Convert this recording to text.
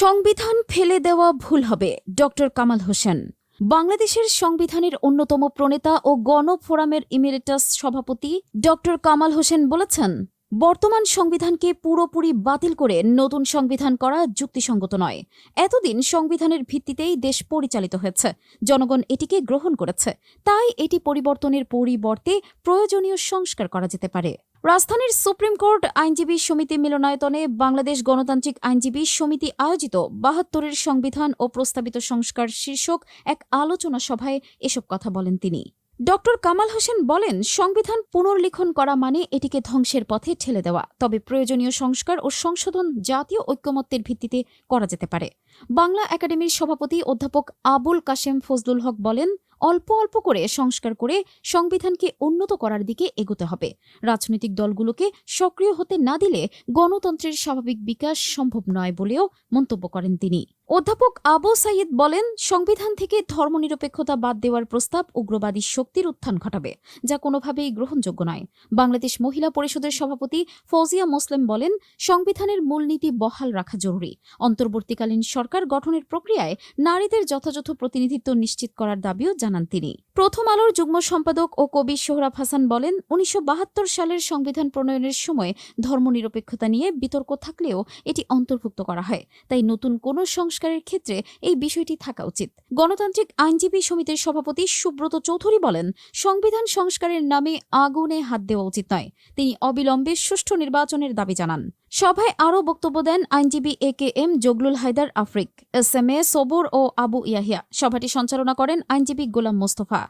সংবিধান ফেলে দেওয়া ভুল হবে, ডক্টর কামাল হোসেন। বাংলাদেশের সংবিধানের অন্যতম প্রণেতা ও গণফোরামের ইমিরেটাস সভাপতি ডক্টর কামাল হোসেন বলেছেন বর্তমান সংবিধানকে পুরোপুরি বাতিল করে নতুন সংবিধান করা যুক্তিসঙ্গত নয়। এতদিন সংবিধানের ভিত্তিতেই দেশ পরিচালিত হয়েছে। জনগণ এটিকে গ্রহণ করেছে। তাই এটি পরিবর্তনের পরিবর্তে প্রয়োজনীয় সংস্কার করা যেতে পারে। রাজধানীর সুপ্রিম কোর্ট আইনজীবী সমিতি মিলনায়তনে বাংলাদেশ গণতান্ত্রিক আইনজীবী সমিতি আয়োজিত বাহাত্তরের সংবিধান ও প্রস্তাবিত সংস্কার শীর্ষক এক আলোচনা সভায় এসব কথা বলেন তিনি। ডক্টর কামাল হোসেন বলেন, সংবিধান পুনর্লিখন করা মানে এটিকে ধ্বংসের পথে ঠেলে দেওয়া। তবে প্রয়োজনীয় সংস্কার ও সংশোধন জাতীয় ঐক্যমত্যের ভিত্তিতে করা যেতে পারে। বাংলা একাডেমির সভাপতি অধ্যাপক আবুল কাশেম ফজলুল হক বলেন, অল্প অল্প করে সংস্কার করে সংবিধানকে উন্নত করার দিকে এগোতে হবে। রাজনৈতিক দলগুলোকে সক্রিয় হতে না দিলে গণতন্ত্রের স্বাভাবিক বিকাশ সম্ভব নয় বলেও মন্তব্য করেন তিনি। অধ্যাপক আবু সাইদ বলেন, সংবিধান থেকে ধর্মনিরপেক্ষতা বাদ দেওয়ার প্রস্তাব উগ্রবাদী শক্তির উত্থান ঘটাবে, যা কোনোভাবেই গ্রহণযোগ্য নয়। বাংলাদেশ মহিলা পরিষদের সভাপতি ফৌজিয়া মুসলিম বলেন, সংবিধানের মূলনীতি বহাল রাখা জরুরি। অন্তর্বর্তীকালীন সরকার গঠনের প্রক্রিয়ায় নারীদের যথাযথ প্রতিনিধিত্ব নিশ্চিত করার দাবিও জানান তিনি। প্রথম আলোর যুগ্ম সম্পাদক ও কবি সোহরাব হাসান বলেন, উনিশশো বাহাত্তর সালের সংবিধান প্রণয়নের সময় ধর্মনিরপেক্ষতা নিয়ে বিতর্ক থাকলেও এটি অন্তর্ভুক্ত করা হয়। তাই নতুন কোনো সংস্কারের ক্ষেত্রে এই বিষয়টি থাকা উচিত। গণতান্ত্রিক আইনজীবী সমিতির সভাপতি সুব্রত চৌধুরী বলেন, সংবিধান সংস্কারের নামে আগুনে হাত দেওয়া উচিত নয়। তিনি অবিলম্বে সুষ্ঠু নির্বাচনের দাবি জানান। সভায় আরও বক্তব্য দেন আইনজীবী A K M Zaglul Haider Afrique, S M A Sabur ও আবু ইয়াহিয়া। সভাটি সঞ্চালনা করেন আইনজীবী গোলাম মোস্তফা।